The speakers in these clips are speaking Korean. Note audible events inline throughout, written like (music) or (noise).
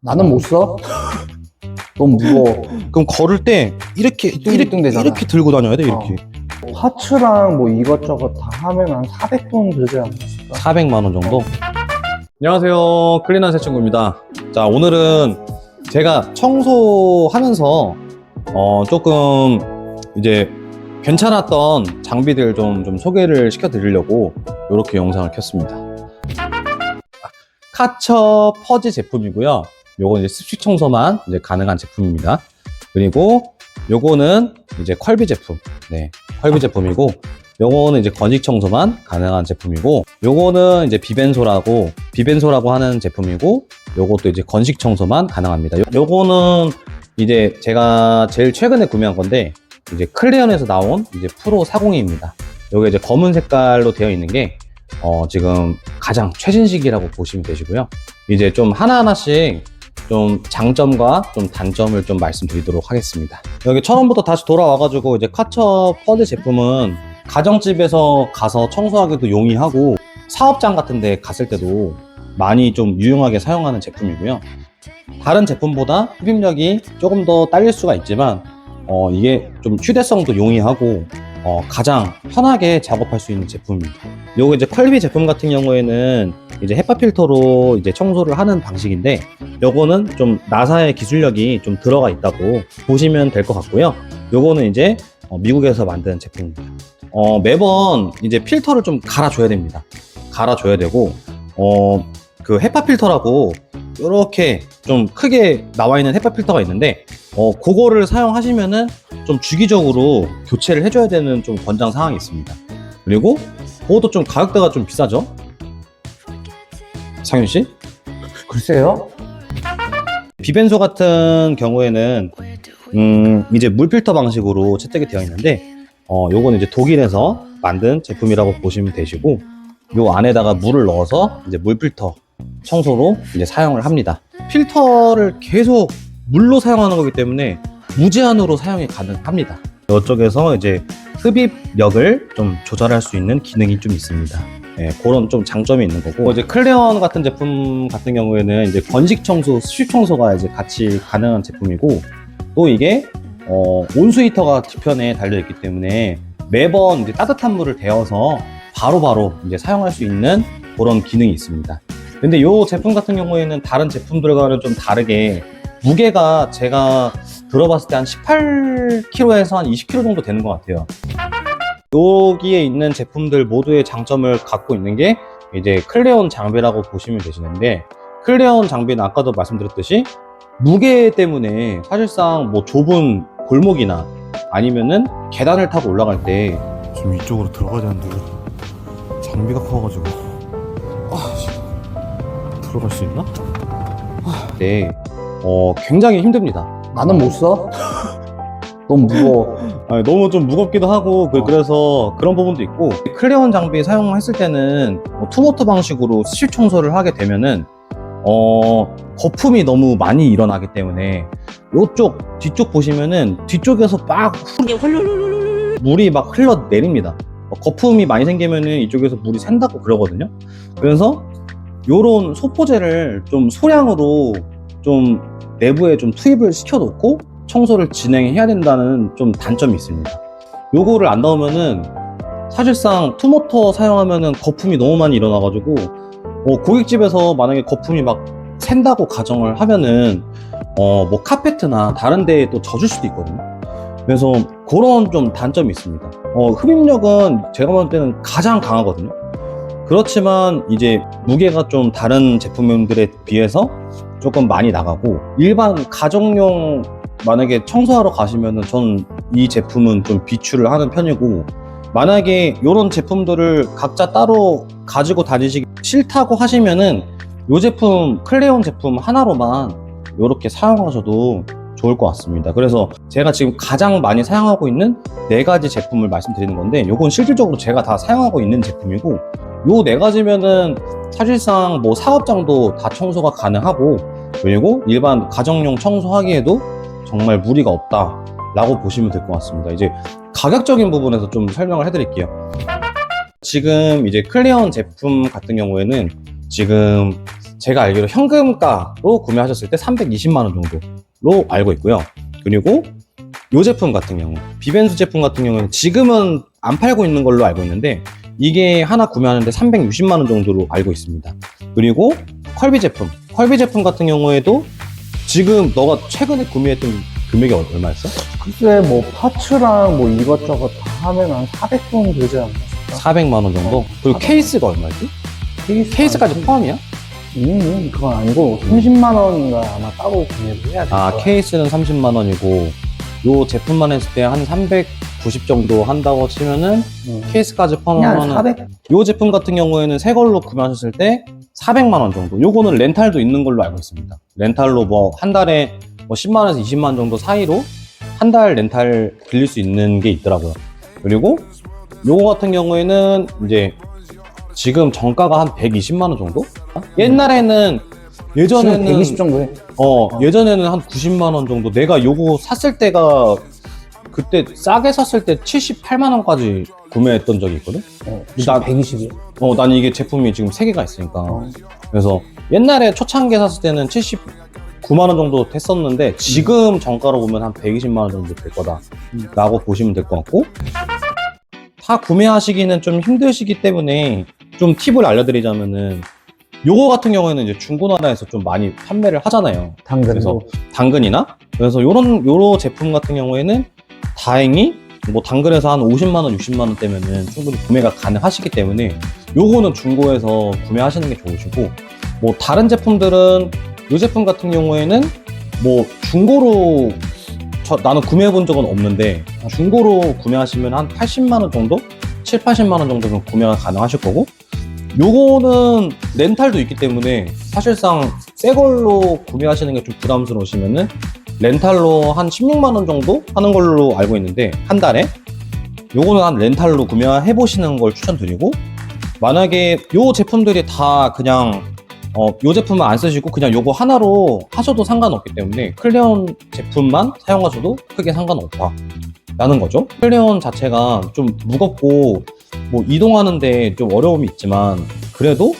나는 못 써. 너무 무거워. 그럼 걸을 때 이렇게 이렇게 띵띵되잖아. 이렇게 들고 다녀야 돼 이렇게. 파츠랑 뭐 이것저것 다 하면 한 400돈 들지 않았을까? 400만 원 정도. 안녕하세요. 클린한 새친구입니다. 자, 오늘은 제가 청소하면서 어, 조금 이제 괜찮았던 장비들 좀, 좀 소개를 시켜드리려고 이렇게 영상을 켰습니다. 카처 퍼지 제품이고요. 요건 이제 습식 청소만 이제 가능한 제품입니다. 그리고 요거는 이제 컬비 제품. 네, 컬비 제품이고 요거는 이제 건식 청소만 가능한 제품이고 요거는 이제 비벤소라고 비벤소라고 하는 제품이고 요것도 이제 건식 청소만 가능합니다. 요- 요거는 이제 제가 제일 최근에 구매한 건데 이제 클리언에서 나온 이제 프로 40입니다. 요게 이제 검은 색깔로 되어 있는 게 어, 지금 가장 최신식이라고 보시면 되시고요. 이제 좀 하나하나씩 좀 장점과 좀 단점을 좀 말씀드리도록 하겠습니다. 여기 처음부터 다시 돌아와가지고 이제 카처 퍼드 제품은 가정집에서 가서 청소하기도 용이하고 사업장 같은 데 갔을 때도 많이 좀 유용하게 사용하는 제품이고요. 다른 제품보다 흡입력이 조금 더 딸릴 수가 있지만 어, 이게 좀 휴대성도 용이하고 어, 가장 편하게 작업할 수 있는 제품입니다. 요거 이제 컬비 제품 같은 경우에는 이제 헤파 필터로 이제 청소를 하는 방식인데 요거는 좀 나사의 기술력이 좀 들어가 있다고 보시면 될 것 같고요. 요거는 이제 어, 미국에서 만든 제품입니다. 어, 매번 이제 필터를 좀 갈아줘야 됩니다. 갈아줘야 되고, 어, 그 헤파 필터라고 이렇게 좀 크게 나와 있는 헤파 필터가 있는데, 어, 그거를 사용하시면은 좀 주기적으로 교체를 해줘야 되는 좀 권장 사항이 있습니다. 그리고 그것도 좀 가격대가 좀 비싸죠? 상윤 씨? 글쎄요. 비벤소 같은 경우에는 음, 이제 물 필터 방식으로 채택이 되어 있는데 어, 요거는 이제 독일에서 만든 제품이라고 보시면 되시고 요 안에다가 물을 넣어서 이제 물 필터 청소로 이제 사용을 합니다. 필터를 계속 물로 사용하는 거기 때문에 무제한으로 사용이 가능합니다. 이쪽에서 이제 흡입력을 좀 조절할 수 있는 기능이 좀 있습니다. 예, 그런 좀 장점이 있는 거고 이제 클레온 같은 제품 같은 경우에는 이제 건식 청소, 수십 청소가 이제 같이 가능한 제품이고 또 이게 어, 온수 히터가 뒤편에 달려 있기 때문에 매번 이제 따뜻한 물을 데워서 바로 바로 이제 사용할 수 있는 그런 기능이 있습니다. 근데 이 제품 같은 경우에는 다른 제품들과는 좀 다르게 무게가 제가 들어봤을 때 한 18kg에서 한 20kg 정도 되는 것 같아요. 여기에 있는 제품들 모두의 장점을 갖고 있는 게 이제 클레온 장비라고 보시면 되시는데 클레온 장비는 아까도 말씀드렸듯이 무게 때문에 사실상 뭐 좁은 골목이나 아니면은 계단을 타고 올라갈 때 지금 이쪽으로 들어가야 되는데 장비가 커가지고 아 씨. 들어갈 수 있나? 네, 어, 굉장히 힘듭니다. 나는 못 써. 너무 무거워. 아니, 너무 좀 무겁기도 하고 그, 어. 래서 그런 부분도 있고 클레온 장비 사용했을 때는 뭐 투모터 방식으로 수실 청소를 하게 되면은 어 거품이 너무 많이 일어나기 때문에 요쪽 뒤쪽 보시면은 뒤쪽에서 막 후- 물이 막 흘러 내립니다. 어, 거품이 많이 생기면은 이쪽에서 물이 샌다고 그러거든요. 그래서 요런 소포제를 좀 소량으로 좀 내부에 좀 투입을 시켜놓고 청소를 진행해야 된다는 좀 단점이 있습니다. 요거를 안 넣으면은 사실상 투모터 사용하면은 거품이 너무 많이 일어나가지고 어, 고깃집에서 만약에 거품이 막 샌다고 가정을 하면은 어, 뭐 카페트나 다른 데에 또 젖을 수도 있거든요. 그래서 그런 좀 단점이 있습니다. 어, 흡입력은 제가 봤을 때는 가장 강하거든요. 그렇지만 이제 무게가 좀 다른 제품들에 비해서 조금 많이 나가고 일반 가정용 만약에 청소하러 가시면은 전 이 제품은 좀 비추를 하는 편이고 만약에 이런 제품들을 각자 따로 가지고 다니시기 싫다고 하시면은 이 제품 클레온 제품 하나로만 이렇게 사용하셔도 좋을 것 같습니다. 그래서 제가 지금 가장 많이 사용하고 있는 네 가지 제품을 말씀드리는 건데 이건 실질적으로 제가 다 사용하고 있는 제품이고 요 네 가지면은 사실상 뭐 사업장도 다 청소가 가능하고 그리고 일반 가정용 청소하기에도 정말 무리가 없다 라고 보시면 될 것 같습니다. 이제 가격적인 부분에서 좀 설명을 해드릴게요. 지금 이제 클리언 제품 같은 경우에는 지금 제가 알기로 현금가로 구매하셨을 때 320만 원 정도로 알고 있고요. 그리고 이 제품 같은 경우 비벤수 제품 같은 경우는 지금은 안 팔고 있는 걸로 알고 있는데 이게 하나 구매하는데 360만 원 정도로 알고 있습니다. 그리고 컬비 제품, 컬비 제품 같은 경우에도 지금 너가 최근에 구매했던 금액이 얼- 얼마였어? 글쎄 뭐 파츠랑 뭐 이것저것 다 하면 한 400돈 되지 않나? 400만 원 정도. 그리고 케이스가 얼마였지? 케이스 케이스까지 포함이야? 음, 그건 아니고 30만 원인가 아마 따로 구매를 해야 돼. 아 케이스는 30만 원이고 요 제품만 했을 때 한 390 정도 한다고 치면은 케이스까지 그냥 포함하면 400. 요 제품 같은 경우에는 새 걸로 구매하셨을 때 400만 원 정도. 요거는 렌탈도 있는 걸로 알고 있습니다. 렌탈로 뭐 한 달에 뭐 10만 원에서 20만 원 정도 사이로 한 달 렌탈 빌릴 수 있는 게 있더라고요. 그리고 요거 같은 경우에는 이제 지금 정가가 한 120만 원 정도? 옛날에는 예전에는 120 정도 해. 어, 예전에는 한 90만 원 정도. 내가 요거 샀을 때가 그때 싸게 샀을 때 78만 원까지 구매했던 적이 있거든. 어, 나- 120이야. 어, 난 이게 제품이 지금 3개가 있으니까. 어. 그래서 옛날에 초창기에 샀을 때는 79만 원 정도 했었는데 지금 정가로 보면 한 120만 원 정도 될 거다 라고 보시면 될 것 같고 다 구매하시기는 좀 힘드시기 때문에 좀 팁을 알려드리자면은 요거 같은 경우에는 이제 중고나라에서 좀 많이 판매를 하잖아요. 당근. 그래서 당근이나 그래서 요런 요런 제품 같은 경우에는 다행히 뭐 당근에서 한 50만 원, 60만 원 대면은 충분히 구매가 가능하시기 때문에 요거는 중고에서 구매하시는 게 좋으시고 뭐 다른 제품들은 요 제품 같은 경우에는 뭐 중고로 저, 나는 구매해 본 적은 없는데 중고로 구매하시면 한 80만 원 정도, 7, 80만 원 정도면 구매가 가능하실 거고 요거는 렌탈도 있기 때문에 사실상 새 걸로 구매하시는 게 좀 부담스러우시면은 렌탈로 한 16만 원 정도 하는 걸로 알고 있는데 한 달에? 요거는 한 렌탈로 구매해 보시는 걸 추천드리고 만약에 요 제품들이 다 그냥 어, 요 제품만 안 쓰시고 그냥 요거 하나로 하셔도 상관없기 때문에 클레온 제품만 사용하셔도 크게 상관없다. 라는 거죠. 클레온 자체가 좀 무겁고 뭐 이동하는데 좀 어려움이 있지만 그래도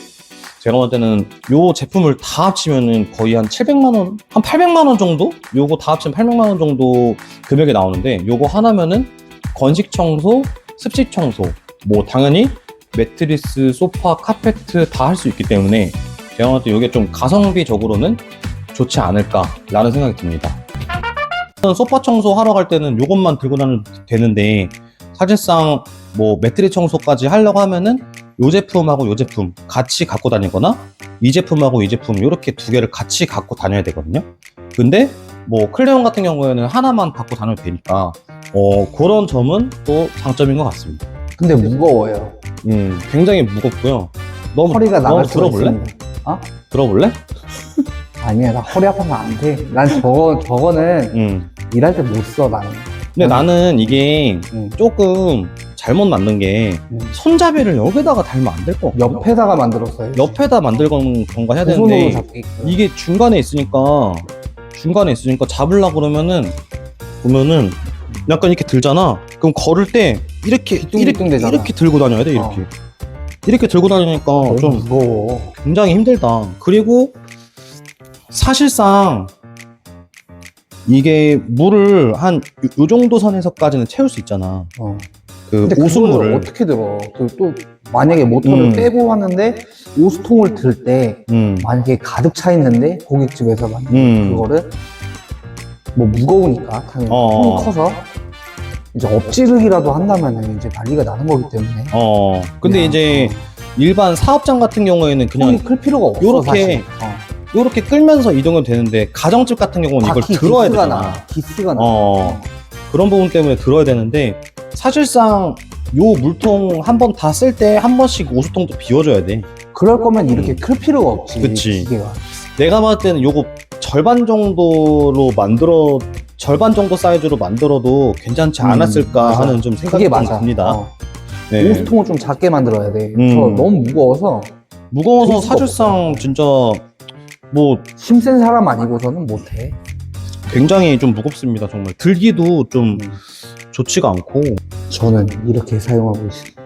제가 볼 때는 요 제품을 다 합치면은 거의 한 700만 원, 한 800만 원 정도? 요거 다 합치면 800만 원 정도 금액이 나오는데 요거 하나면은 건식 청소, 습식 청소, 뭐 당연히 매트리스, 소파, 카페트 다 할 수 있기 때문에 제가 볼때 이게 좀 가성비적으로는 좋지 않을까라는 생각이 듭니다. 소파 청소 하러 갈 때는 요것만 들고 다녀도 되는데 사실상 뭐 매트리 청소까지 하려고 하면은 요 제품하고 요 제품 같이 갖고 다니거나 이 제품하고 이 제품 이렇게 두 개를 같이 갖고 다녀야 되거든요. 근데 뭐 클레온 같은 경우에는 하나만 갖고 다녀도 되니까 어 그런 점은 또 장점인 것 같습니다. 근데 무거워요. 음 굉장히 무겁고요. 너무 허리가 나갈 너무 수가 들어볼래? 있습니다. 들어볼래? (laughs) 아니야, 나 허리 아파서 안 돼. 난 저거, 저거는 음. 일할 때 못 써, 나는. 근데 음. 나는 이게 음. 조금 잘못 만든 게 음. 손잡이를 여기다가 달면 안될것 같아. 옆에다가 만들었어요. 옆에다 만들건 건가 해야 되는데. 이게 중간에 있으니까 중간에 있으니까 잡으려 그러면은 보면은 약간 이렇게 들잖아. 그럼 걸을 때 이렇게 이렇게 되잖아. 이렇게 들고 다녀야 돼 이렇게. 이렇게 들고 다니니까 좀 무거워. 굉장히 힘들다. 그리고 사실상 이게 물을 한 요 정도 선에서까지는 채울 수 있잖아. 어. 그 오수물을. 어떻게 들어? 그 또 만약에 모터를 음. 빼고 하는데 오수통을 들 때 음. 만약에 가득 차 있는데 고깃집에서 만든 음. 그거를 뭐 무거우니까 당연히 어. 통이 커서 이제 엎지르기라도 한다면은 이제 난리가 나는 거기 때문에 어. 근데 야, 이제 일반 사업장 같은 경우에는 통이 그냥 클 필요가 없어 요렇게 사실. 어. 이렇게 끌면서 이동은 되는데 가정집 같은 경우는 이걸 바퀴 들어야 기스가 되잖아. 나. 기스가 나. 어. 그런 부분 때문에 들어야 되는데 사실상 요 물통 한 번 다 쓸 때 한 번씩 오수통도 비워줘야 돼. 그럴 거면 이렇게 클 필요가 없지. 음. 그치. 기계가. 내가 봤을 때는 요거 절반 정도로 만들어 절반 정도 사이즈로 만들어도 괜찮지 음, 않았을까 맞아. 하는 좀 생각이 그게 좀 맞아. 듭니다. 어. 네. 오수통을 좀 작게 만들어야 돼. 음. 저 너무 무거워서 무거워서 사실상 진짜 뭐 힘센 사람 아니고서는 못해. 굉장히 좀 무겁습니다. 정말 들기도 좀 음. 좋지가 않고 저는 이렇게 사용하고 있습니다.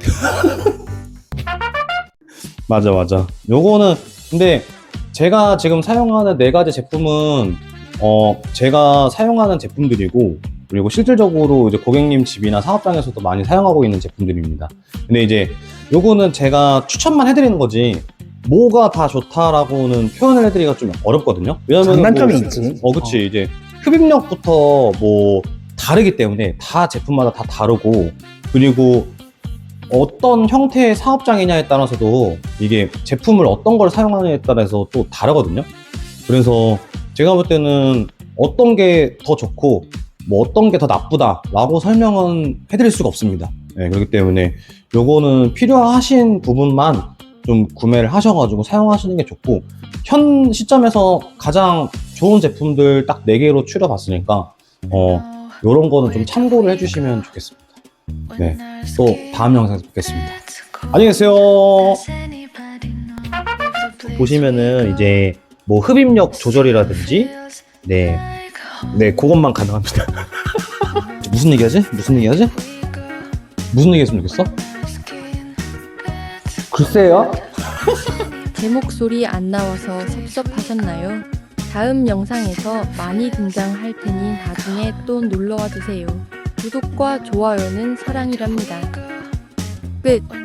(laughs) 맞아, 맞아. 요거는, 근데 제가 지금 사용하는 네 가지 제품은, 어, 제가 사용하는 제품들이고, 그리고 실질적으로 이제 고객님 집이나 사업장에서도 많이 사용하고 있는 제품들입니다. 근데 이제 요거는 제가 추천만 해드리는 거지, 뭐가 다 좋다라고는 표현을 해드리기가 좀 어렵거든요. 왜냐면 장단점이 있지. 어, 그치. 이제 흡입력부터 뭐 다르기 때문에 다 제품마다 다 다르고, 그리고 어떤 형태의 사업장이냐에 따라서도 이게 제품을 어떤 걸 사용하느냐에 따라서 또 다르거든요. 그래서 제가 볼 때는 어떤 게 더 좋고 뭐 어떤 게 더 나쁘다라고 설명은 해드릴 수가 없습니다. 네, 그렇기 때문에 요거는 필요하신 부분만 좀 구매를 하셔가지고 사용하시는 게 좋고 현 시점에서 가장 좋은 제품들 딱 4개로 추려봤으니까 어 요런 거는 좀 참고를 해주시면 좋겠습니다. 네, 또 다음 영상에서 뵙겠습니다. 안녕히 계세요. 보시면은 이제 뭐 흡입력 조절이라든지 네, 네 그것만 가능합니다. (laughs) 무슨 얘기 하지? 무슨 얘기 하지? 무슨 얘기 했으면 좋겠어? (laughs) 글쎄요. 제 목소리 안 나와서 섭섭하셨나요? 다음 영상에서 많이 등장할 테니 나중에 또 놀러와 주세요. 구독과 좋아요는 사랑이랍니다. 끝.